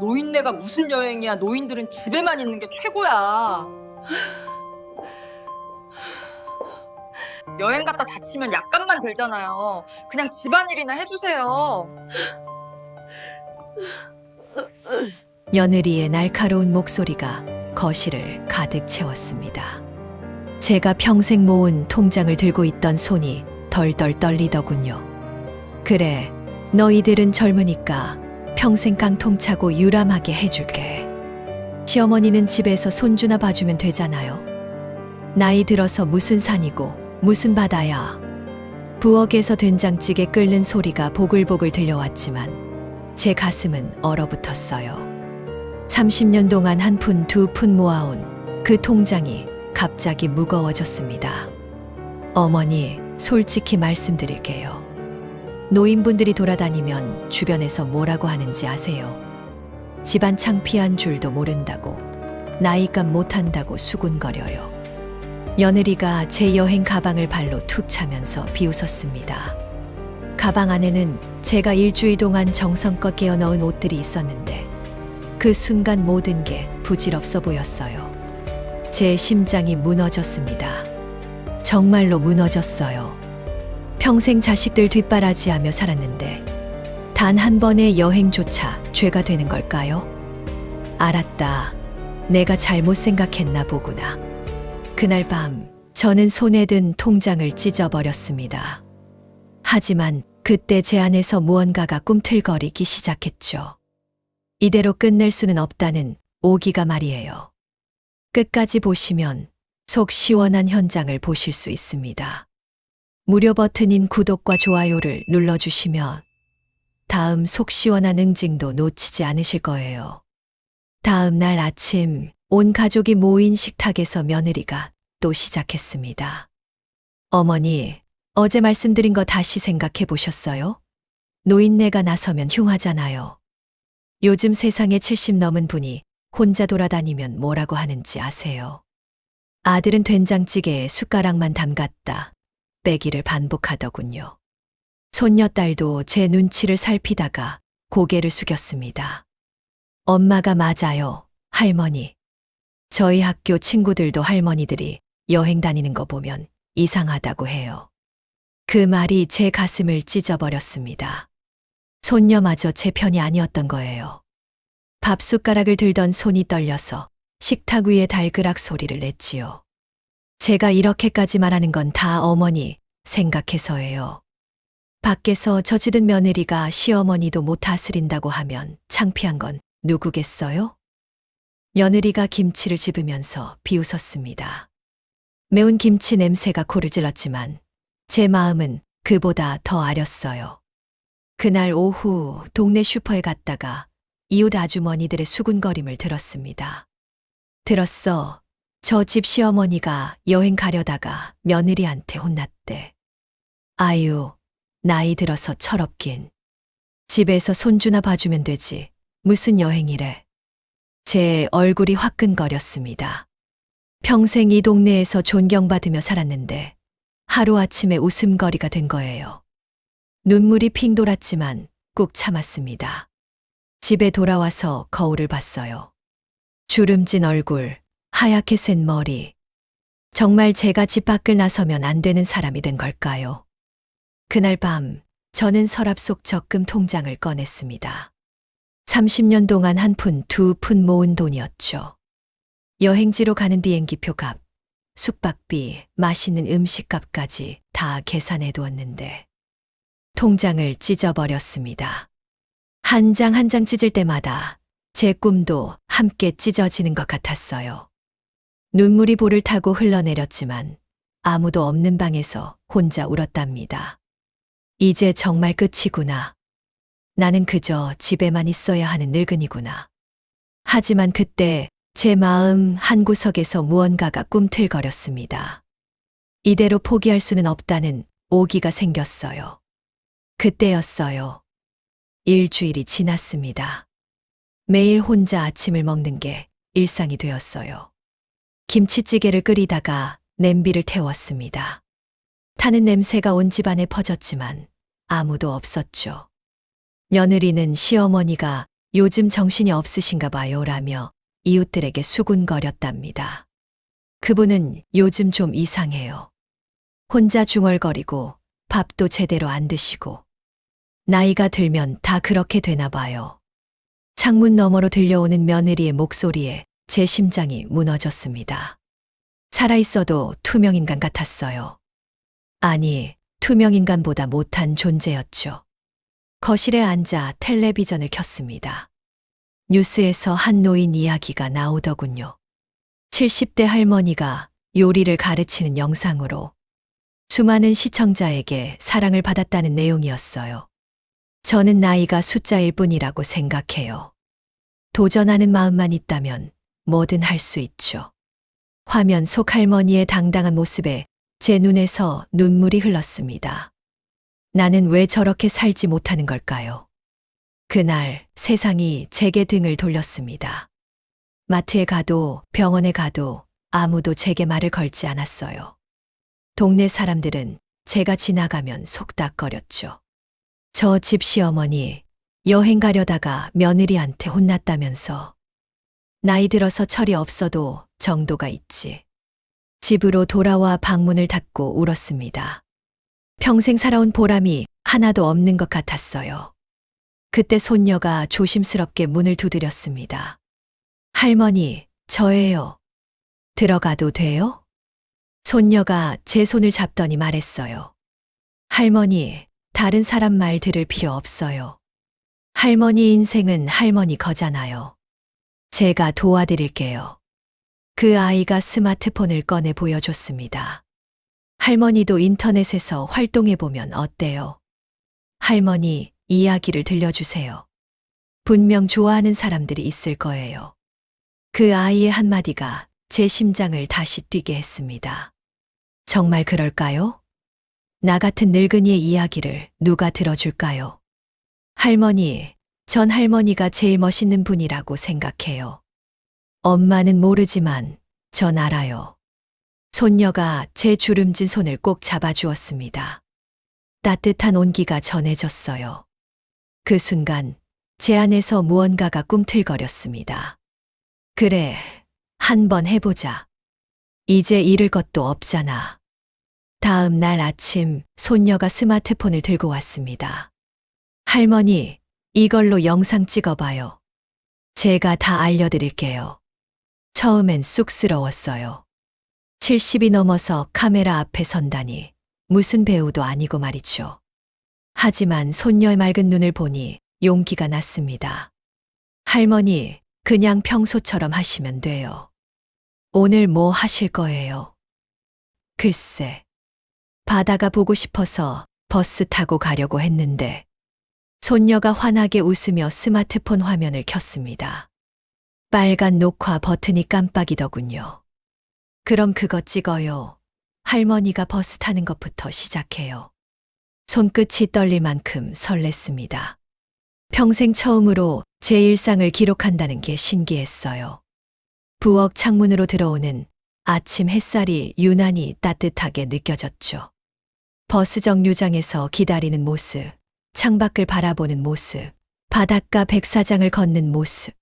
노인네가 무슨 여행이야. 노인들은 집에만 있는 게 최고야. 여행 갔다 다치면 약값만 들잖아요. 그냥 집안일이나 해주세요. 며느리의 날카로운 목소리가 거실을 가득 채웠습니다. 제가 평생 모은 통장을 들고 있던 손이 덜덜 떨리더군요. 그래, 너희들은 젊으니까 평생 깡통 차고 유람하게 해줄게. 시어머니는 집에서 손주나 봐주면 되잖아요. 나이 들어서 무슨 산이고 무슨 바다야. 부엌에서 된장찌개 끓는 소리가 보글보글 들려왔지만 제 가슴은 얼어붙었어요. 30년 동안 한 푼 두 푼 모아온 그 통장이 갑자기 무거워졌습니다. 어머니, 솔직히 말씀드릴게요. 노인분들이 돌아다니면 주변에서 뭐라고 하는지 아세요? 집안 창피한 줄도 모른다고, 나이값 못한다고 수군거려요. 며느리가 제 여행 가방을 발로 툭 차면서 비웃었습니다. 가방 안에는 제가 일주일 동안 정성껏 깨어 넣은 옷들이 있었는데, 그 순간 모든 게 부질없어 보였어요. 제 심장이 무너졌습니다. 정말로 무너졌어요. 평생 자식들 뒷바라지하며 살았는데 단 한 번의 여행조차 죄가 되는 걸까요? 알았다. 내가 잘못 생각했나 보구나. 그날 밤 저는 손에 든 통장을 찢어버렸습니다. 하지만 그때 제 안에서 무언가가 꿈틀거리기 시작했죠. 이대로 끝낼 수는 없다는 오기가 말이에요. 끝까지 보시면 속 시원한 현장을 보실 수 있습니다. 무료 버튼인 구독과 좋아요를 눌러주시면 다음 속 시원한 응징도 놓치지 않으실 거예요. 다음 날 아침 온 가족이 모인 식탁에서 며느리가 또 시작했습니다. 어머니, 어제 말씀드린 거 다시 생각해 보셨어요? 노인네가 나서면 흉하잖아요. 요즘 세상에 70 넘은 분이 혼자 돌아다니면 뭐라고 하는지 아세요? 아들은 된장찌개에 숟가락만 담갔다. 빼기를 반복하더군요. 손녀딸도 제 눈치를 살피다가 고개를 숙였습니다. 엄마가 맞아요, 할머니. 저희 학교 친구들도 할머니들이 여행 다니는 거 보면 이상하다고 해요. 그 말이 제 가슴을 찢어버렸습니다. 손녀마저 제 편이 아니었던 거예요. 밥 숟가락을 들던 손이 떨려서 식탁 위에 달그락 소리를 냈지요. 제가 이렇게까지 말하는 건 다 어머니 생각해서예요. 밖에서 저지른 며느리가 시어머니도 못 다스린다고 하면 창피한 건 누구겠어요? 며느리가 김치를 집으면서 비웃었습니다. 매운 김치 냄새가 코를 찔렀지만 제 마음은 그보다 더 아렸어요. 그날 오후 동네 슈퍼에 갔다가 이웃 아주머니들의 수군거림을 들었습니다. 들었어. 저 집 시어머니가 여행 가려다가 며느리한테 혼났대. 아유, 나이 들어서 철없긴. 집에서 손주나 봐주면 되지. 무슨 여행이래. 제 얼굴이 화끈거렸습니다. 평생 이 동네에서 존경받으며 살았는데 하루아침에 웃음거리가 된 거예요. 눈물이 핑 돌았지만 꾹 참았습니다. 집에 돌아와서 거울을 봤어요. 주름진 얼굴, 하얗게 센 머리. 정말 제가 집 밖을 나서면 안 되는 사람이 된 걸까요? 그날 밤, 저는 서랍 속 적금 통장을 꺼냈습니다. 30년 동안 한 푼, 두 푼 모은 돈이었죠. 여행지로 가는 비행기표 값, 숙박비, 맛있는 음식 값까지 다 계산해 두었는데, 통장을 찢어버렸습니다. 한 장 한장 찢을 때마다 제 꿈도 함께 찢어지는 것 같았어요. 눈물이 볼을 타고 흘러내렸지만 아무도 없는 방에서 혼자 울었답니다. 이제 정말 끝이구나. 나는 그저 집에만 있어야 하는 늙은이구나. 하지만 그때 제 마음 한 구석에서 무언가가 꿈틀거렸습니다. 이대로 포기할 수는 없다는 오기가 생겼어요. 그때였어요. 일주일이 지났습니다. 매일 혼자 아침을 먹는 게 일상이 되었어요. 김치찌개를 끓이다가 냄비를 태웠습니다. 타는 냄새가 온 집안에 퍼졌지만 아무도 없었죠. 며느리는 시어머니가 요즘 정신이 없으신가 봐요 라며 이웃들에게 수군거렸답니다. 그분은 요즘 좀 이상해요. 혼자 중얼거리고 밥도 제대로 안 드시고 나이가 들면 다 그렇게 되나 봐요. 창문 너머로 들려오는 며느리의 목소리에 제 심장이 무너졌습니다. 살아있어도 투명인간 같았어요. 아니, 투명인간보다 못한 존재였죠. 거실에 앉아 텔레비전을 켰습니다. 뉴스에서 한 노인 이야기가 나오더군요. 70대 할머니가 요리를 가르치는 영상으로 수많은 시청자에게 사랑을 받았다는 내용이었어요. 저는 나이가 숫자일 뿐이라고 생각해요. 도전하는 마음만 있다면 뭐든 할 수 있죠. 화면 속 할머니의 당당한 모습에 제 눈에서 눈물이 흘렀습니다. 나는 왜 저렇게 살지 못하는 걸까요? 그날 세상이 제게 등을 돌렸습니다. 마트에 가도 병원에 가도 아무도 제게 말을 걸지 않았어요. 동네 사람들은 제가 지나가면 속닥거렸죠. 저 집 시어머니 여행 가려다가 며느리한테 혼났다면서 나이 들어서 철이 없어도 정도가 있지. 집으로 돌아와 방문을 닫고 울었습니다. 평생 살아온 보람이 하나도 없는 것 같았어요. 그때 손녀가 조심스럽게 문을 두드렸습니다. 할머니, 저예요. 들어가도 돼요? 손녀가 제 손을 잡더니 말했어요. 할머니, 다른 사람 말 들을 필요 없어요. 할머니 인생은 할머니 거잖아요. 제가 도와드릴게요. 그 아이가 스마트폰을 꺼내 보여줬습니다. 할머니도 인터넷에서 활동해보면 어때요? 할머니, 이야기를 들려주세요. 분명 좋아하는 사람들이 있을 거예요. 그 아이의 한마디가 제 심장을 다시 뛰게 했습니다. 정말 그럴까요? 나 같은 늙은이의 이야기를 누가 들어줄까요? 할머니, 전 할머니가 제일 멋있는 분이라고 생각해요. 엄마는 모르지만 전 알아요. 손녀가 제 주름진 손을 꼭 잡아주었습니다. 따뜻한 온기가 전해졌어요. 그 순간 제 안에서 무언가가 꿈틀거렸습니다. 그래, 한번 해보자. 이제 잃을 것도 없잖아. 다음 날 아침 손녀가 스마트폰을 들고 왔습니다. 할머니, 이걸로 영상 찍어봐요. 제가 다 알려드릴게요. 처음엔 쑥스러웠어요. 70이 넘어서 카메라 앞에 선다니 무슨 배우도 아니고 말이죠. 하지만 손녀의 맑은 눈을 보니 용기가 났습니다. 할머니, 그냥 평소처럼 하시면 돼요. 오늘 뭐 하실 거예요? 글쎄, 바다가 보고 싶어서 버스 타고 가려고 했는데, 손녀가 환하게 웃으며 스마트폰 화면을 켰습니다. 빨간 녹화 버튼이 깜빡이더군요. 그럼 그거 찍어요. 할머니가 버스 타는 것부터 시작해요. 손끝이 떨릴 만큼 설렜습니다. 평생 처음으로 제 일상을 기록한다는 게 신기했어요. 부엌 창문으로 들어오는 아침 햇살이 유난히 따뜻하게 느껴졌죠. 버스 정류장에서 기다리는 모습, 창밖을 바라보는 모습, 바닷가 백사장을 걷는 모습.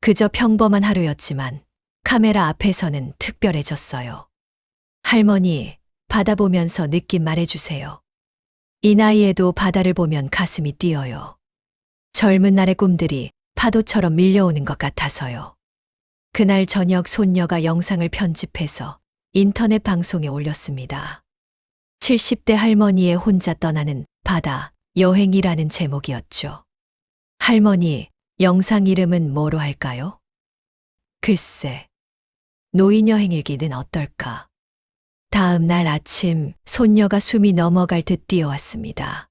그저 평범한 하루였지만 카메라 앞에서는 특별해졌어요. 할머니, 바다 보면서 느낌 말해주세요. 이 나이에도 바다를 보면 가슴이 뛰어요. 젊은 날의 꿈들이 파도처럼 밀려오는 것 같아서요. 그날 저녁 손녀가 영상을 편집해서 인터넷 방송에 올렸습니다. 70대 할머니의 혼자 떠나는 바다 여행이라는 제목이었죠. 할머니, 영상 이름은 뭐로 할까요? 글쎄, 노인 여행일기는 어떨까? 다음 날 아침 손녀가 숨이 넘어갈 듯 뛰어왔습니다.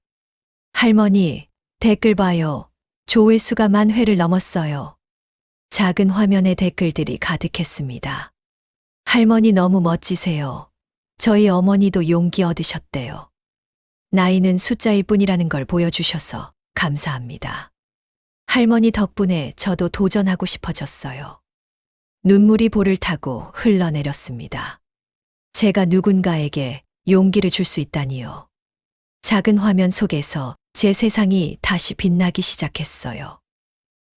할머니, 댓글 봐요. 조회수가 만 회를 넘었어요. 작은 화면에 댓글들이 가득했습니다. 할머니 너무 멋지세요. 저희 어머니도 용기 얻으셨대요. 나이는 숫자일 뿐이라는 걸 보여주셔서 감사합니다. 할머니 덕분에 저도 도전하고 싶어졌어요. 눈물이 볼을 타고 흘러내렸습니다. 제가 누군가에게 용기를 줄 수 있다니요. 작은 화면 속에서 제 세상이 다시 빛나기 시작했어요.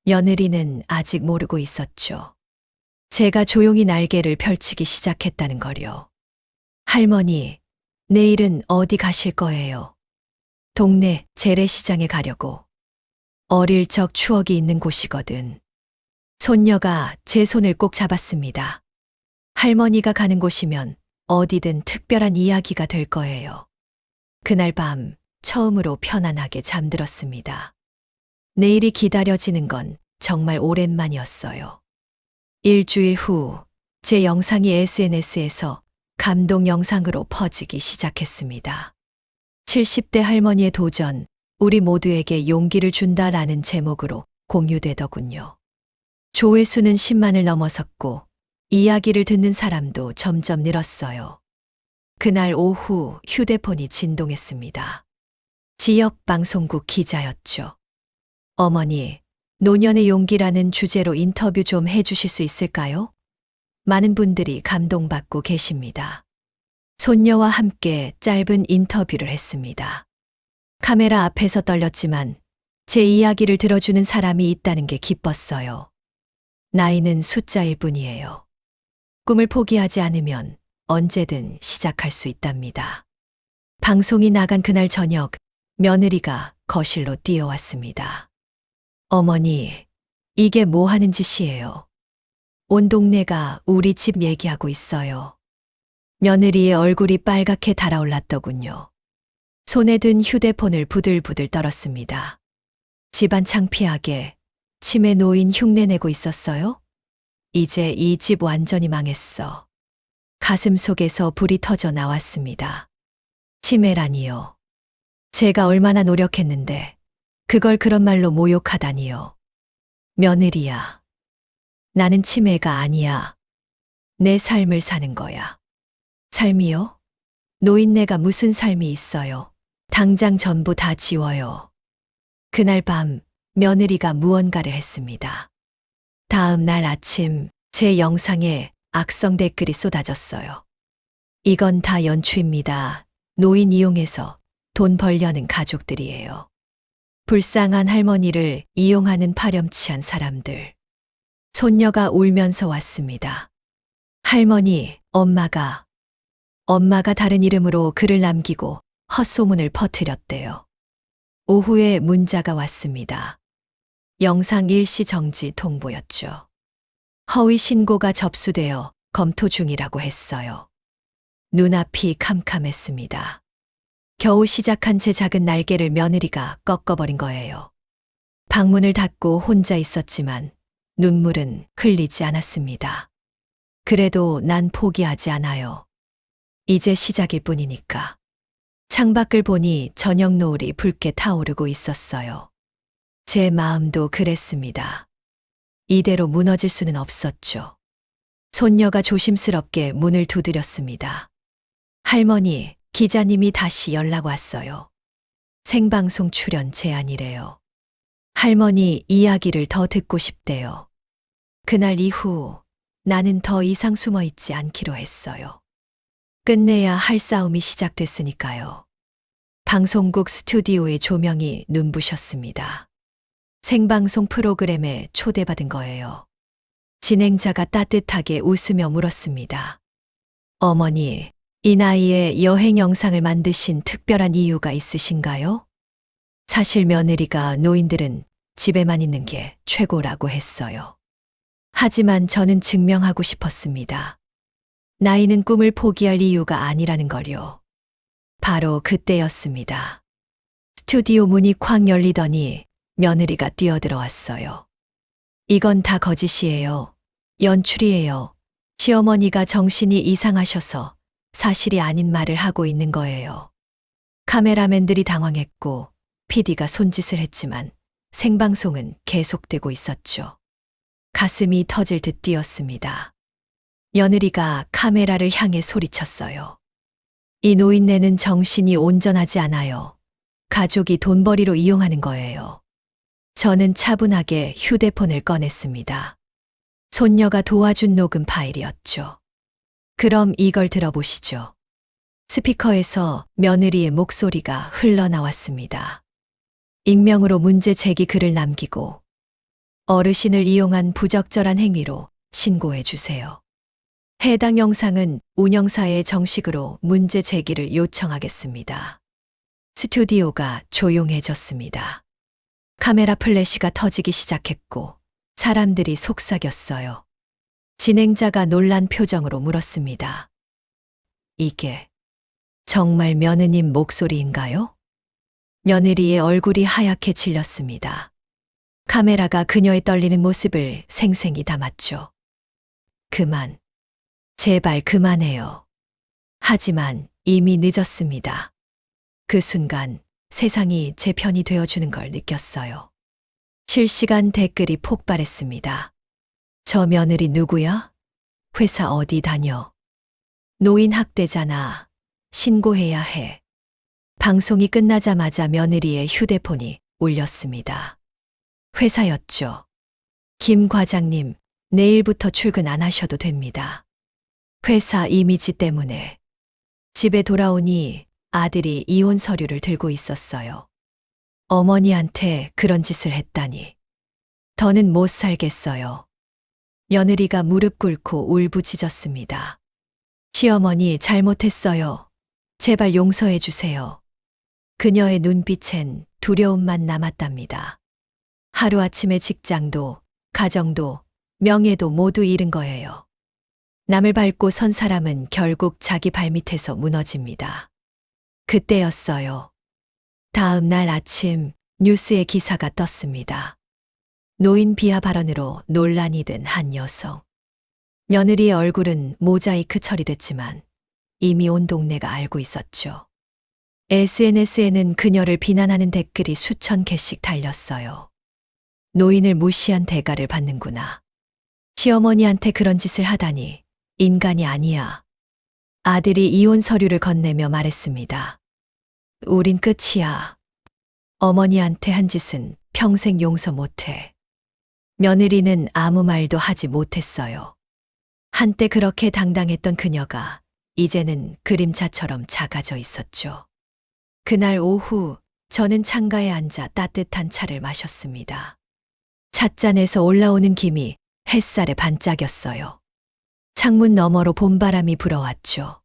며느리는 아직 모르고 있었죠. 제가 조용히 날개를 펼치기 시작했다는 거요. 할머니, 내일은 어디 가실 거예요? 동네 재래시장에 가려고. 어릴 적 추억이 있는 곳이거든. 손녀가 제 손을 꼭 잡았습니다. 할머니가 가는 곳이면 어디든 특별한 이야기가 될 거예요. 그날 밤 처음으로 편안하게 잠들었습니다. 내일이 기다려지는 건 정말 오랜만이었어요. 일주일 후 제 영상이 SNS에서 감동 영상으로 퍼지기 시작했습니다. 70대 할머니의 도전, 우리 모두에게 용기를 준다라는 제목으로 공유되더군요. 조회수는 10만을 넘어섰고 이야기를 듣는 사람도 점점 늘었어요. 그날 오후 휴대폰이 진동했습니다. 지역 방송국 기자였죠. 어머니, 노년의 용기라는 주제로 인터뷰 좀 해주실 수 있을까요? 많은 분들이 감동받고 계십니다. 손녀와 함께 짧은 인터뷰를 했습니다. 카메라 앞에서 떨렸지만 제 이야기를 들어주는 사람이 있다는 게 기뻤어요. 나이는 숫자일 뿐이에요. 꿈을 포기하지 않으면 언제든 시작할 수 있답니다. 방송이 나간 그날 저녁, 며느리가 거실로 뛰어왔습니다. 어머니, 이게 뭐 하는 짓이에요? 온 동네가 우리 집 얘기하고 있어요. 며느리의 얼굴이 빨갛게 달아올랐더군요. 손에 든 휴대폰을 부들부들 떨었습니다. 집안 창피하게 치매 노인 흉내내고 있었어요? 이제 이 집 완전히 망했어. 가슴 속에서 불이 터져 나왔습니다. 치매라니요. 제가 얼마나 노력했는데 그걸 그런 말로 모욕하다니요. 며느리야. 나는 치매가 아니야. 내 삶을 사는 거야. 삶이요? 노인네가 무슨 삶이 있어요. 당장 전부 다 지워요. 그날 밤 며느리가 무언가를 했습니다. 다음 날 아침 제 영상에 악성 댓글이 쏟아졌어요. 이건 다 연추입니다. 노인 이용해서 돈 벌려는 가족들이에요. 불쌍한 할머니를 이용하는 파렴치한 사람들. 손녀가 울면서 왔습니다. 할머니, 엄마가, 엄마가 다른 이름으로 글을 남기고 헛소문을 퍼뜨렸대요. 오후에 문자가 왔습니다. 영상 일시 정지 통보였죠. 허위 신고가 접수되어 검토 중이라고 했어요. 눈앞이 캄캄했습니다. 겨우 시작한 제 작은 날개를 며느리가 꺾어버린 거예요. 방문을 닫고 혼자 있었지만 눈물은 흘리지 않았습니다. 그래도 난 포기하지 않아요. 이제 시작일 뿐이니까. 창밖을 보니 저녁 노을이 붉게 타오르고 있었어요. 제 마음도 그랬습니다. 이대로 무너질 수는 없었죠. 손녀가 조심스럽게 문을 두드렸습니다. 할머니, 기자님이 다시 연락 왔어요. 생방송 출연 제안이래요. 할머니 이야기를 더 듣고 싶대요. 그날 이후 나는 더 이상 숨어 있지 않기로 했어요. 끝내야 할 싸움이 시작됐으니까요. 방송국 스튜디오의 조명이 눈부셨습니다. 생방송 프로그램에 초대받은 거예요. 진행자가 따뜻하게 웃으며 물었습니다. 어머니, 이 나이에 여행 영상을 만드신 특별한 이유가 있으신가요? 사실 며느리가 노인들은 집에만 있는 게 최고라고 했어요. 하지만 저는 증명하고 싶었습니다. 나이는 꿈을 포기할 이유가 아니라는 걸요. 바로 그때였습니다. 스튜디오 문이 쾅 열리더니 며느리가 뛰어들어왔어요. 이건 다 거짓이에요. 연출이에요. 시어머니가 정신이 이상하셔서 사실이 아닌 말을 하고 있는 거예요. 카메라맨들이 당황했고 PD가 손짓을 했지만 생방송은 계속되고 있었죠. 가슴이 터질 듯 뛰었습니다. 며느리가 카메라를 향해 소리쳤어요. 이 노인네는 정신이 온전하지 않아요. 가족이 돈벌이로 이용하는 거예요. 저는 차분하게 휴대폰을 꺼냈습니다. 손녀가 도와준 녹음 파일이었죠. 그럼 이걸 들어보시죠. 스피커에서 며느리의 목소리가 흘러나왔습니다. 익명으로 문제 제기 글을 남기고 어르신을 이용한 부적절한 행위로 신고해 주세요. 해당 영상은 운영사에 정식으로 문제 제기를 요청하겠습니다. 스튜디오가 조용해졌습니다. 카메라 플래시가 터지기 시작했고 사람들이 속삭였어요. 진행자가 놀란 표정으로 물었습니다. 이게 정말 며느님 목소리인가요? 며느리의 얼굴이 하얗게 질렸습니다. 카메라가 그녀의 떨리는 모습을 생생히 담았죠. 그만. 제발 그만해요. 하지만 이미 늦었습니다. 그 순간 세상이 제 편이 되어주는 걸 느꼈어요. 실시간 댓글이 폭발했습니다. 저 며느리 누구야? 회사 어디 다녀? 노인 학대잖아. 신고해야 해. 방송이 끝나자마자 며느리의 휴대폰이 울렸습니다. 회사였죠. 김 과장님, 내일부터 출근 안 하셔도 됩니다. 회사 이미지 때문에. 집에 돌아오니 아들이 이혼 서류를 들고 있었어요. 어머니한테 그런 짓을 했다니. 더는 못 살겠어요. 며느리가 무릎 꿇고 울부짖었습니다. 시어머니 잘못했어요. 제발 용서해 주세요. 그녀의 눈빛엔 두려움만 남았답니다. 하루아침에 직장도, 가정도, 명예도 모두 잃은 거예요. 남을 밟고 선 사람은 결국 자기 발밑에서 무너집니다. 그때였어요. 다음 날 아침 뉴스에 기사가 떴습니다. 노인 비하 발언으로 논란이 된 한 여성. 며느리의 얼굴은 모자이크 처리됐지만 이미 온 동네가 알고 있었죠. SNS에는 그녀를 비난하는 댓글이 수천 개씩 달렸어요. 노인을 무시한 대가를 받는구나. 시어머니한테 그런 짓을 하다니 인간이 아니야. 아들이 이혼 서류를 건네며 말했습니다. 우린 끝이야. 어머니한테 한 짓은 평생 용서 못해. 며느리는 아무 말도 하지 못했어요. 한때 그렇게 당당했던 그녀가 이제는 그림자처럼 작아져 있었죠. 그날 오후 저는 창가에 앉아 따뜻한 차를 마셨습니다. 찻잔에서 올라오는 김이 햇살에 반짝였어요. 창문 너머로 봄바람이 불어왔죠.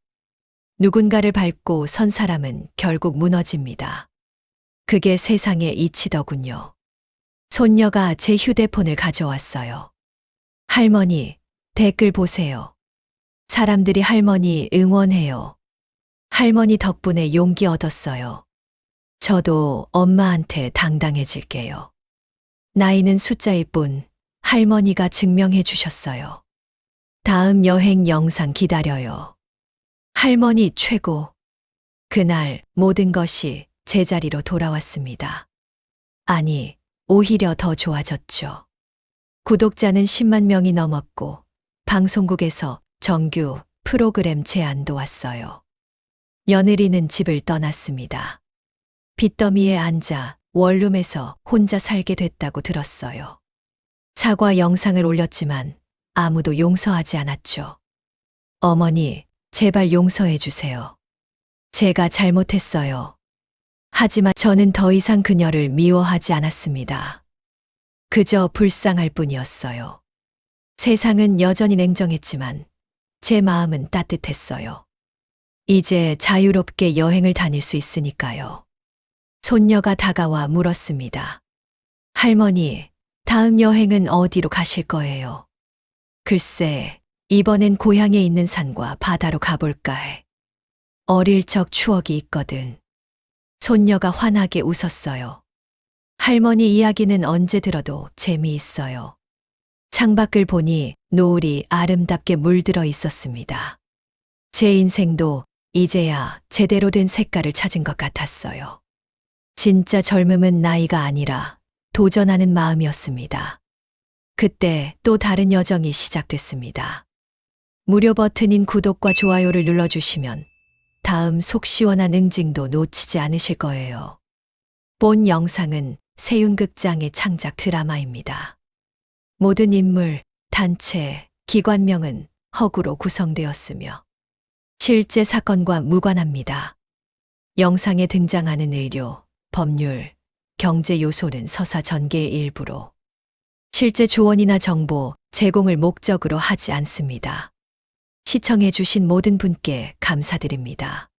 누군가를 밟고 선 사람은 결국 무너집니다. 그게 세상의 이치더군요. 손녀가 제 휴대폰을 가져왔어요. 할머니, 댓글 보세요. 사람들이 할머니 응원해요. 할머니 덕분에 용기 얻었어요. 저도 엄마한테 당당해질게요. 나이는 숫자일 뿐 할머니가 증명해 주셨어요. 다음 여행 영상 기다려요. 할머니 최고. 그날 모든 것이 제자리로 돌아왔습니다. 아니, 오히려 더 좋아졌죠. 구독자는 10만 명이 넘었고, 방송국에서 정규 프로그램 제안도 왔어요. 며느리는 집을 떠났습니다. 빚더미에 앉아 원룸에서 혼자 살게 됐다고 들었어요. 사과 영상을 올렸지만 아무도 용서하지 않았죠. 어머니, 제발 용서해 주세요. 제가 잘못했어요. 하지만 저는 더 이상 그녀를 미워하지 않았습니다. 그저 불쌍할 뿐이었어요. 세상은 여전히 냉정했지만 제 마음은 따뜻했어요. 이제 자유롭게 여행을 다닐 수 있으니까요. 손녀가 다가와 물었습니다. 할머니, 다음 여행은 어디로 가실 거예요? 글쎄, 이번엔 고향에 있는 산과 바다로 가볼까 해. 어릴 적 추억이 있거든. 손녀가 환하게 웃었어요. 할머니 이야기는 언제 들어도 재미있어요. 창밖을 보니 노을이 아름답게 물들어 있었습니다. 제 인생도 이제야 제대로 된 색깔을 찾은 것 같았어요. 진짜 젊음은 나이가 아니라 도전하는 마음이었습니다. 그때 또 다른 여정이 시작됐습니다. 무료 버튼인 구독과 좋아요를 눌러주시면 다음 속 시원한 응징도 놓치지 않으실 거예요. 본 영상은 세윤극장의 창작 드라마입니다. 모든 인물, 단체, 기관명은 허구로 구성되었으며 실제 사건과 무관합니다. 영상에 등장하는 의료, 법률, 경제 요소는 서사 전개의 일부로 실제 조언이나 정보 제공을 목적으로 하지 않습니다. 시청해 주신 모든 분께 감사드립니다.